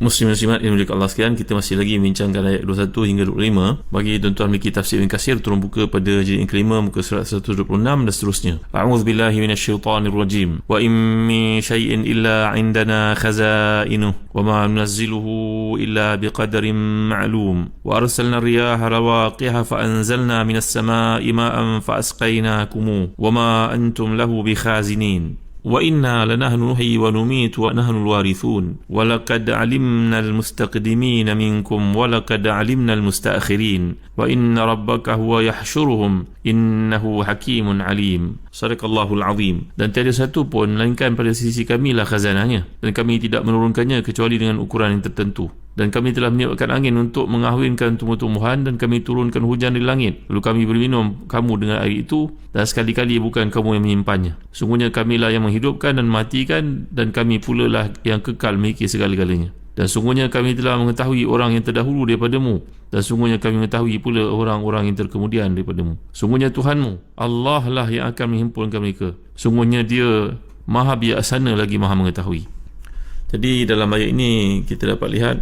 Muslim muslimat yang mulia Allah sekalian kita masih lagi membincangkan ayat 21 hingga 25 bagi tuan-tuan memiliki tafsir Ibn Kasir turun buka pada jilid yang kelima muka surat 126 dan seterusnya. A'udzu billahi minasyaitonir rajim wa in min shay'in illa 'indana khazainuh wa ma nunazziluhu illa biqadarin ma'lum. Wa arsalna ar-riyaha rawaqiha fa anzalna minas sama'i ma'an fa asqaynakum wa ma antum lahu bikhazinin وإنا لنحن نحيي ونميت ونحن الوارثون ولقد علمنا المستقدمين منكم ولقد علمنا المستأخرين وإن ربك هو يحشرهم إنه حكيم عليم صدق الله العظيم dan tiada satu pun melainkan pada sisi kami lah khazanahnya dan kami tidak menurunkannya kecuali dengan ukuran yang tertentu dan kami telah menyiapkan angin untuk mengahwinkan tumbuh-tumbuhan dan kami turunkan hujan dari langit. Lalu kami berminum kamu dengan air itu dan sekali-kali bukan kamu yang menyimpannya. Sungguhnya kamilah yang menghidupkan dan matikan dan kami pula lah yang kekal memiliki segala-galanya. Dan sungguhnya kami telah mengetahui orang yang terdahulu daripadamu. Dan sungguhnya kami mengetahui pula orang-orang yang terkemudian daripadamu. Sungguhnya Tuhanmu Allah lah yang akan menghimpunkan mereka. Sungguhnya dia maha bijaksana lagi maha mengetahui. Jadi dalam ayat ini kita dapat lihat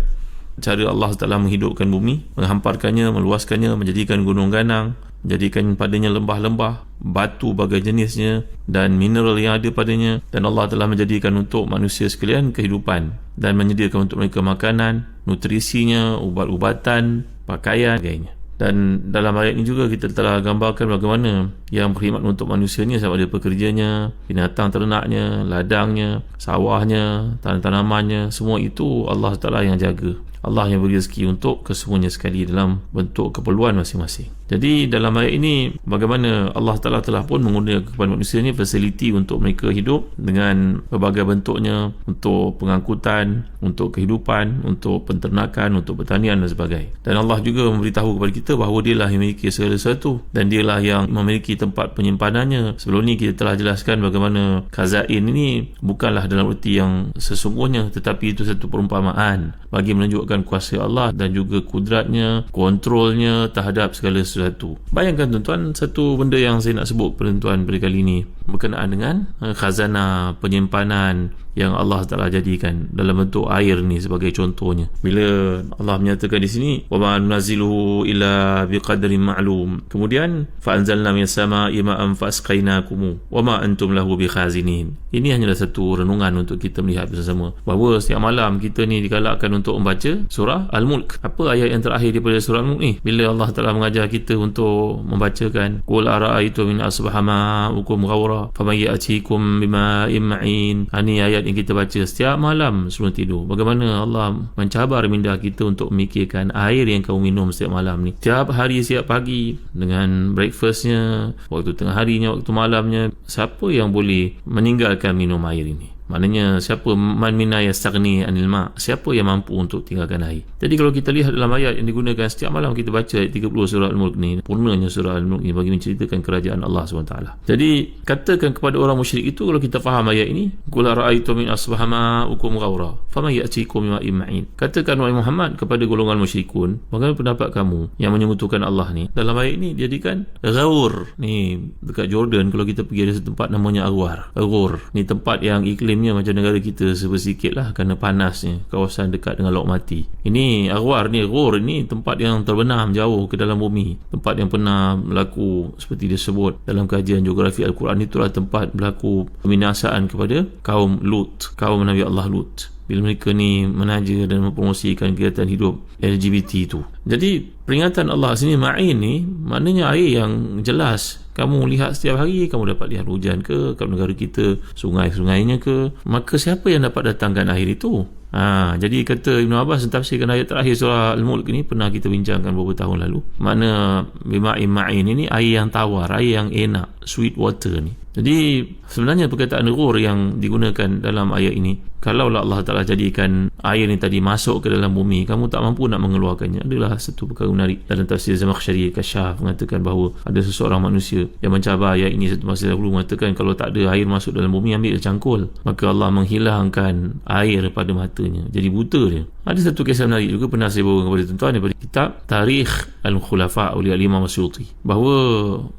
cara Allah Taala menghidupkan bumi, menghamparkannya, meluaskannya, menjadikan gunung ganang, menjadikan padanya lembah-lembah, batu bagai jenisnya dan mineral yang ada padanya dan Allah telah menjadikan untuk manusia sekalian kehidupan dan menyediakan untuk mereka makanan, nutrisinya, ubat-ubatan, pakaian, sebagainya. Dan dalam ayat ini juga kita telah gambarkan bagaimana yang berkhidmat untuk manusia ni sama ada pekerjanya, binatang ternaknya, ladangnya, sawahnya, tanam-tanamannya, semua itu Allah Taala yang jaga. Allah yang beri rezeki untuk kesemuanya sekali dalam bentuk keperluan masing-masing. Jadi dalam ayat ini bagaimana Allah Taala telah pun menggunakan kepada manusia ini fasiliti untuk mereka hidup dengan berbagai bentuknya untuk pengangkutan, untuk kehidupan, untuk penternakan, untuk pertanian dan sebagainya. Dan Allah juga memberitahu kepada kita bahawa dialah yang memiliki segala sesuatu dan dialah yang memiliki tempat penyimpanannya. Sebelum ini kita telah jelaskan bagaimana kazain ini bukanlah dalam erti yang sesungguhnya tetapi itu satu perumpamaan bagi menunjukkan kuasa Allah dan juga kudratnya, kontrolnya terhadap segala sesuatu sesuatu. Bayangkan tuan-tuan satu benda yang saya nak sebut pada tuan pada kali ini berkenaan dengan eh, khazanah penyimpanan yang Allah Taala jadikan dalam bentuk air ni sebagai contohnya. Bila Allah menyatakan di sini wa ma nunazilu illa biqadrin ma'lum. Kemudian fa anzalna minas sama'i ma'an fasqainakum wa ma antum lahu bikhazinin. Ini hanyalah satu renungan untuk kita melihat bersama bahawa setiap malam kita ni digalakkan untuk membaca surah Al-Mulk. Apa ayat yang terakhir daripada surah Al-Mulk ni? Bila Allah Taala mengajar kita untuk membacakan qul ara'aytu min asbahama ukum ghawra faman ya'tikum bima ma'in. Ini ayat yang kita baca setiap malam sebelum tidur. Bagaimana Allah mencabar minda kita untuk memikirkan air yang kamu minum setiap malam ni. Setiap hari, setiap pagi dengan breakfastnya, waktu tengah harinya, waktu malamnya, siapa yang boleh meninggalkan minum air ini? Maknanya siapa man minna yastaghni anil ma? Siapa yang mampu untuk tinggalkan air? Jadi kalau kita lihat dalam ayat yang digunakan setiap malam kita baca ayat 30 surah Al-Mulk ni, purnanya surah Al-Mulk ni bagi menceritakan kerajaan Allah SWT. Jadi katakan kepada orang musyrik itu kalau kita faham ayat ini, qul ra'aytu min asbahama ukum ghawra, fama ya'tikum ma'in ma'in. Katakan wahai Muhammad kepada golongan musyrikun, bagaimana pendapat kamu yang menyebutkan Allah ni? Dalam ayat ini jadikan ghawr ni dekat Jordan kalau kita pergi ada tempat namanya Aghwar. Aghwar ni tempat yang iklim iklimnya macam negara kita sebersikit lah kerana panasnya kawasan dekat dengan laut mati. Ini Arwar ni Ghur ni tempat yang terbenam jauh ke dalam bumi. Tempat yang pernah berlaku seperti disebut dalam kajian geografi Al-Quran. Itulah tempat berlaku peminasaan kepada kaum Lut kaum Nabi Allah Lut bila mereka ni menaja dan mempromosikan kegiatan hidup LGBT itu. Jadi peringatan Allah sini ma'in ni maknanya air yang jelas kamu lihat setiap hari kamu dapat lihat hujan ke kat negara kita sungai-sungainya ke maka siapa yang dapat datangkan air itu Ha, jadi kata Ibn Abbas tafsirkan ayat terakhir surah Al-Mulk ni pernah kita bincangkan beberapa tahun lalu. Makna bima'in ma'in ini air yang tawar, air yang enak, sweet water ni. Jadi sebenarnya perkataan ghur yang digunakan dalam ayat ini kalaulah Allah Ta'ala jadikan air ni tadi masuk ke dalam bumi kamu tak mampu nak mengeluarkannya. Adalah satu perkara menarik. Dalam tafsir Zamakhsyari Kasyaf mengatakan bahawa ada seseorang manusia yang mencabar ayat ini satu masa dahulu mengatakan kalau tak ada air masuk dalam bumi ambil cangkul. Maka Allah menghilangkan air pada matanya. Jadi buta dia. Ada satu kisah menarik juga pernah saya bawa kepada tuan-tuan daripada kitab Tarikh Al-Khulafa oleh Al-Imam Masyuti bahawa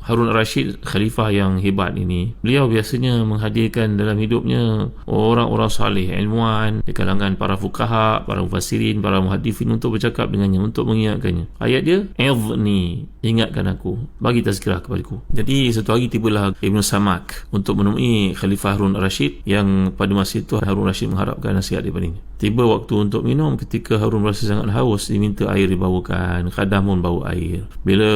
Harun Rashid khalifah yang hebat ini beliau biasanya menghadirkan dalam hidupnya orang-orang salih ilmuwan di kalangan para fukaha para mufassirin para muhadifin untuk bercakap dengannya untuk mengingatkannya. Ayat dia ni ingatkan aku. Bagi tazkirah kepadaku. Jadi satu hari tibalah Ibn Samak untuk menemui Khalifah Harun Rashid yang pada masa itu Harun Rashid mengharapkan nasihat daripadanya. Tiba waktu untuk minum ketika Harun merasa sangat haus diminta air dibawakan. Khadam pun bawa air. Bila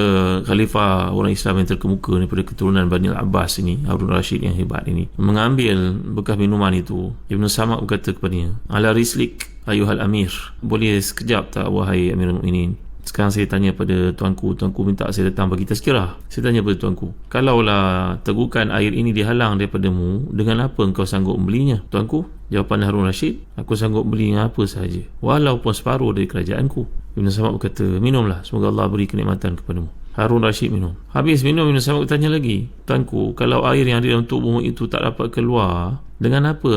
khalifah orang Islam yang terkemuka daripada keturunan Bani Abbas ini Harun Rashid yang hebat ini mengambil bekas minuman itu Ibn Samak berkata kepadanya ala rislik ayuhal amir. Boleh sekejap tak wahai amirul mu'minin sekarang saya tanya pada tuanku Tuanku minta saya datang bagi tazkirah. Saya tanya pada tuanku Kalaulah tegukan air ini dihalang daripadamu Dengan apa engkau sanggup membelinya? Tuanku Jawapan Harun Rashid Aku sanggup beli dengan apa sahaja Walaupun separuh dari kerajaanku. Ibn Samad berkata Minumlah Semoga Allah beri kenikmatan kepadamu. Harun Rashid minum. Habis minum Ibn Samad bertanya lagi Tuanku Kalau air yang ada dalam tubuhmu itu tak dapat keluar dengan apa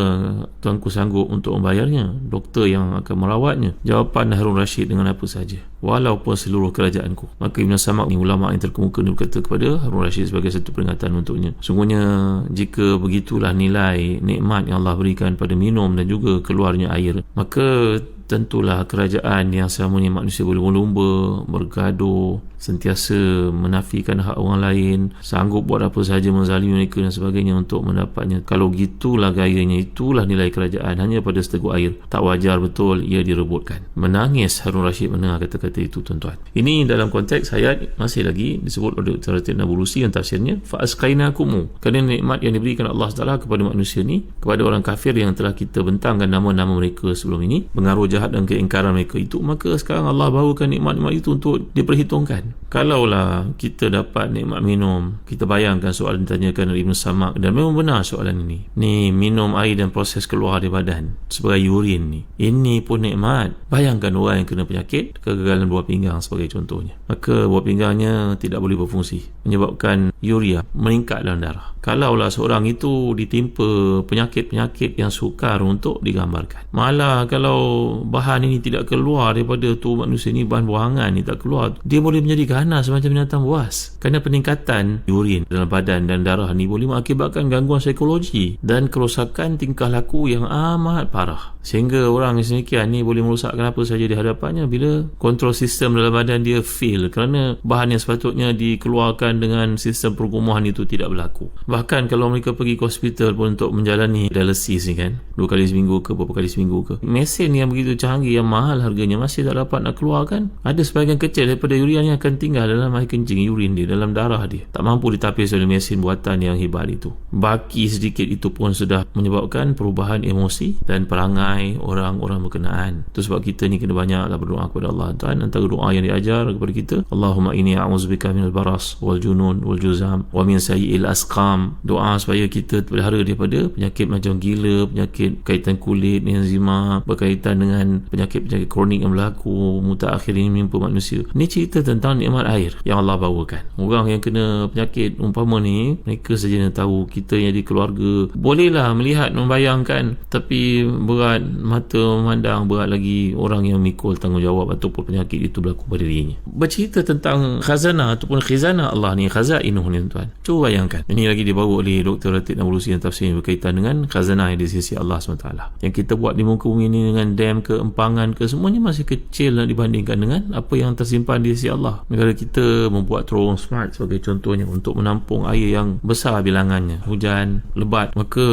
tuanku sanggup untuk membayarnya? Doktor yang akan merawatnya. Jawapan Harun Rashid dengan apa saja walaupun seluruh kerajaanku. Maka Ibn Samad ni ulama yang terkemuka ni berkata kepada Harun Rashid sebagai satu peringatan untuknya. Sungguhnya jika begitulah nilai nikmat yang Allah berikan pada minum dan juga keluarnya air maka tentulah kerajaan yang selama ini manusia berlumba-lumba bergaduh sentiasa menafikan hak orang lain sanggup buat apa sahaja menzalimi mereka dan sebagainya untuk mendapatnya. Kalau gitulah gayanya itulah nilai kerajaan. Hanya pada seteguk air. Tak wajar betul ia direbutkan. Menangis Harun Rashid mendengar kata-kata itu tuan-tuan. Ini dalam konteks ayat masih lagi disebut oleh Dr. Nabulusi yang tafsirnya fa'asqainakumu. Kerana nikmat yang diberikan Allah SWT kepada manusia ni kepada orang kafir yang telah kita bentangkan nama-nama mereka sebelum ini pengaruh jahat dan keingkaran mereka itu maka sekarang Allah bawakan nikmat-nikmat itu untuk diperhitungkan. Kalaulah kita dapat nikmat minum kita bayangkan soalan ditanyakan oleh Ibn Samak dan memang benar soalan ini. Ni minum air dan proses keluar di badan sebagai urin ni. Ini pun nikmat. Bayangkan orang yang kena penyakit kegagalan buah pinggang sebagai contohnya. Maka buah pinggangnya tidak boleh berfungsi menyebabkan urea meningkat dalam darah. Kalaulah seorang itu ditimpa penyakit-penyakit yang sukar untuk digambarkan. Malah kalau bahan ini tidak keluar daripada tubuh manusia ini bahan buangan ini tak keluar dia boleh menjadi ganas macam binatang buas. Kerana peningkatan urin dalam badan dan darah ini boleh mengakibatkan gangguan psikologi dan kerosakan tingkah laku yang amat parah. Sehingga orang yang semikian ni boleh merosakkan apa saja di hadapannya bila kontrol sistem dalam badan dia fail. Kerana bahan yang sepatutnya dikeluarkan dengan sistem pergumuhan itu tidak berlaku. Bahkan kalau mereka pergi ke hospital pun untuk menjalani dialisis ni kan dua kali seminggu ke beberapa kali seminggu ke mesin yang begitu canggih yang mahal harganya masih tak dapat nak keluarkan ada sebahagian kecil daripada urin yang akan tinggal dalam air kencing urin dia dalam darah dia. Tak mampu ditapis oleh mesin buatan yang hebat itu. Baki sedikit itu pun sudah menyebabkan perubahan emosi dan perangai orang-orang berkenaan. Itu sebab kita ni kena banyaklah berdoa kepada Allah. Tuhan antara doa yang diajar kepada kita Allahumma inni a'udzubika minal baras wal junun wal juzam wa min sayyi'il asqam. Doa supaya kita terpelihara daripada penyakit macam gila penyakit kaitan kulit enzima berkaitan dengan penyakit-penyakit kronik yang berlaku mutaakhir ini menimpa manusia. Ni cerita tentang nikmat air yang Allah bawakan. Orang yang kena penyakit umpama ni mereka saja yang tahu kita yang di keluarga. Bolehlah melihat membayangkan tapi berat mata memandang berat lagi orang yang mikul tanggungjawab ataupun penyakit itu berlaku pada dirinya. Bercerita tentang khazanah ataupun khizanah Allah ni khazainuh ni tuan. Cuba bayangkan. Ini lagi dibawa oleh Dr. Ratid Nabulusi yang tafsir berkaitan dengan khazanah yang di sisi Allah SWT. Yang kita buat di muka bumi ini dengan dam ke empangan ke semuanya masih kecil dibandingkan dengan apa yang tersimpan di sisi Allah. Negara kita membuat terowong smart sebagai contohnya untuk menampung air yang besar bilangannya. Hujan lebat maka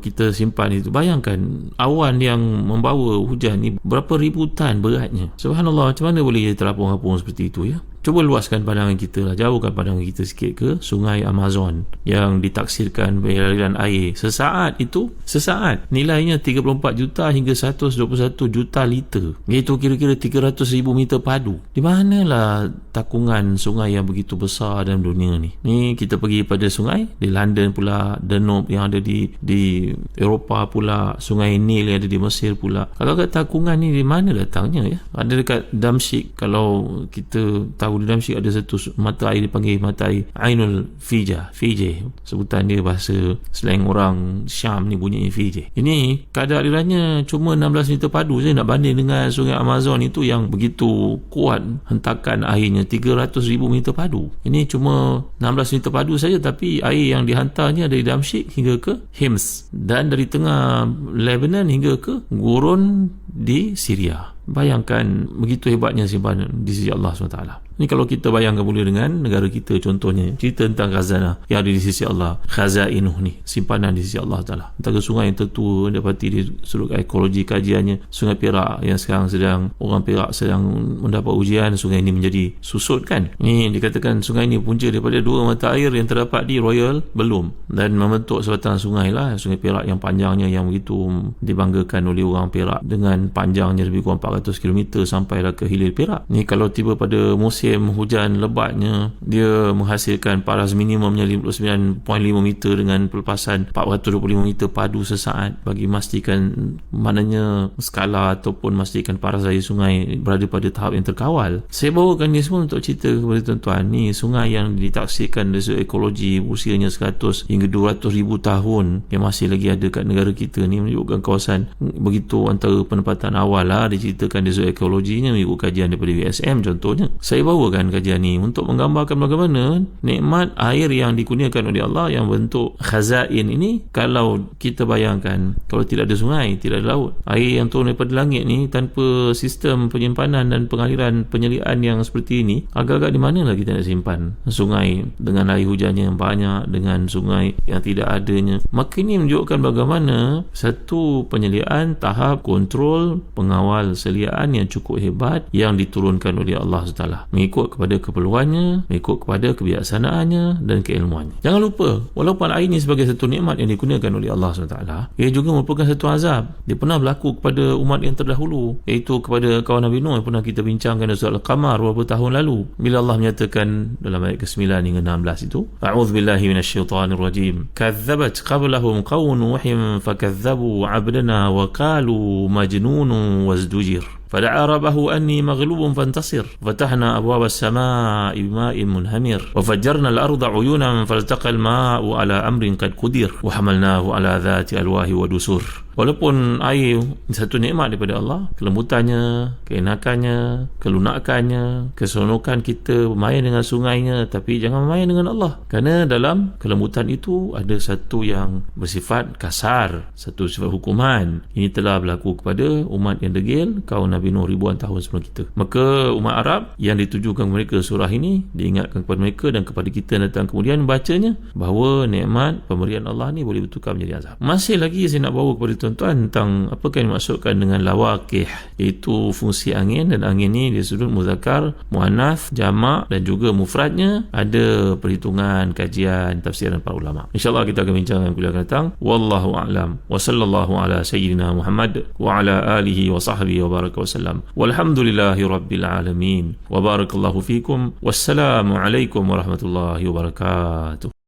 kita simpan itu bayangkan awan yang membawa hujan ni berapa ribu tan beratnya. Subhanallah macam mana boleh terapung-apung seperti itu ya Cuba luaskan pandangan kita lah. Jauhkan pandangan kita sikit ke sungai Amazon yang ditaksirkan aliran air. Sesaat itu, sesaat nilainya 34 juta hingga 121 juta liter. Iaitu kira-kira 300 ribu meter padu. Di manalah takungan sungai yang begitu besar dalam dunia ni? Ni kita pergi pada sungai di London pula, Danube yang ada di di Eropah pula, sungai Nil yang ada di Mesir pula. Kalau kat takungan ni di mana datangnya ya? Ada dekat Damsyik kalau kita tahu tahu di syik ada satu mata air dipanggil mata air Ainul Fija Fije sebutan dia bahasa slang orang Syam ni bunyi Fije ini kadar alirannya cuma 16 meter padu saya nak banding dengan sungai Amazon itu yang begitu kuat hentakan airnya 300 ribu meter padu. Ini cuma 16 meter padu saja tapi air yang dihantarnya dari Damsyik hingga ke Hims dan dari tengah Lebanon hingga ke gurun di Syria. Bayangkan begitu hebatnya simpanan di sisi Allah SWT Ni kalau kita bayangkan pula dengan negara kita contohnya cerita tentang khazanah yang ada di sisi Allah khazainuh ni simpanan di sisi Allah Taala. Antara sungai yang tertua dapati di seluruh ekologi kajiannya sungai Perak yang sekarang sedang orang Perak sedang mendapat ujian sungai ini menjadi susut kan. Ni dikatakan sungai ini punca daripada dua mata air yang terdapat di Royal belum dan membentuk sebatang sungai lah sungai Perak yang panjangnya yang begitu dibanggakan oleh orang Perak dengan panjangnya lebih kurang 400 km sampai ke hilir Perak. Ni kalau tiba pada musim musim hujan lebatnya dia menghasilkan paras minimumnya 59.5 meter dengan pelepasan 425 meter padu sesaat. Bagi memastikan mananya skala ataupun memastikan paras air sungai berada pada tahap yang terkawal. Saya bawakan ni semua untuk cerita kepada tuan-tuan. Ni sungai yang ditaksirkan dari segi ekologi usianya 100 hingga 200 ribu tahun yang masih lagi ada kat negara kita. Ni menunjukkan kawasan begitu antara penempatan awal lah diceritakan dari segi ekologinya mengikut kajian daripada VSM contohnya. Saya bawakan kajian ni untuk menggambarkan bagaimana nikmat air yang dikurniakan oleh Allah yang bentuk khazain ini. Kalau kita bayangkan kalau tidak ada sungai tidak ada laut air yang turun daripada langit ni tanpa sistem penyimpanan dan pengaliran penyelian yang seperti ini agak-agak di mana lah kita nak simpan sungai dengan air hujannya yang banyak dengan sungai yang tidak adanya. Maka ini menunjukkan bagaimana satu penyelian tahap kontrol pengawal seliaan yang cukup hebat yang diturunkan oleh Allah SWT mengikut kepada keperluannya, mengikut kepada kebijaksanaannya dan keilmuannya. Jangan lupa, walaupun air ini sebagai satu nikmat yang dikurniakan oleh Allah SWT, ia juga merupakan satu azab. Dia pernah berlaku kepada umat yang terdahulu, iaitu kepada kawan Nabi Nuh yang pernah kita bincangkan dalam surah Al-Qamar beberapa tahun lalu. Bila Allah menyatakan dalam ayat ke-9 hingga 16 itu, A'udhu billahi minasyaitanir rajim. Kadzabat qablahum qawm Nuhim fakadzabu 'abdana wa qalu majnunun wazdujir. فدعا ربه أني مغلوب فانتصر فتحنا أبواب السماء بماء منهمر وفجرنا الأرض عيونا فالتقى الماء على أمر قد قدر وحملناه على ذات ألواه ودسور Walaupun air satu nikmat daripada Allah, kelembutannya, keenakannya, kelunakannya, keseronokan kita bermain dengan sungainya, tapi jangan bermain dengan Allah. Kerana dalam kelembutan itu ada satu yang bersifat kasar, satu sifat hukuman. Ini telah berlaku kepada umat yang degil, kaum Nabi Nuh ribuan tahun sebelum kita. Maka umat Arab yang ditujukan mereka surah ini, diingatkan kepada mereka dan kepada kita yang datang kemudian bacanya, bahawa nikmat pemberian Allah ni boleh bertukar menjadi azab. Masih lagi saya nak bawa kepada tuan-tuan tentang apa yang dimaksudkan dengan lawakih iaitu fungsi angin. Dan angin ni dia sudut muzakar muannaf jamak dan juga mufradnya ada perhitungan kajian tafsiran para ulama. Insyaallah kita akan bincang yang kuliah akan datang. Wallahu a'lam. Wa sallallahu ala sayyidina muhammad wa ala alihi wa sahbihi wa baraka وسلم. والحمد لله رب العالمين. وبارك الله فيكم. والسلام عليكم ورحمة الله وبركاته.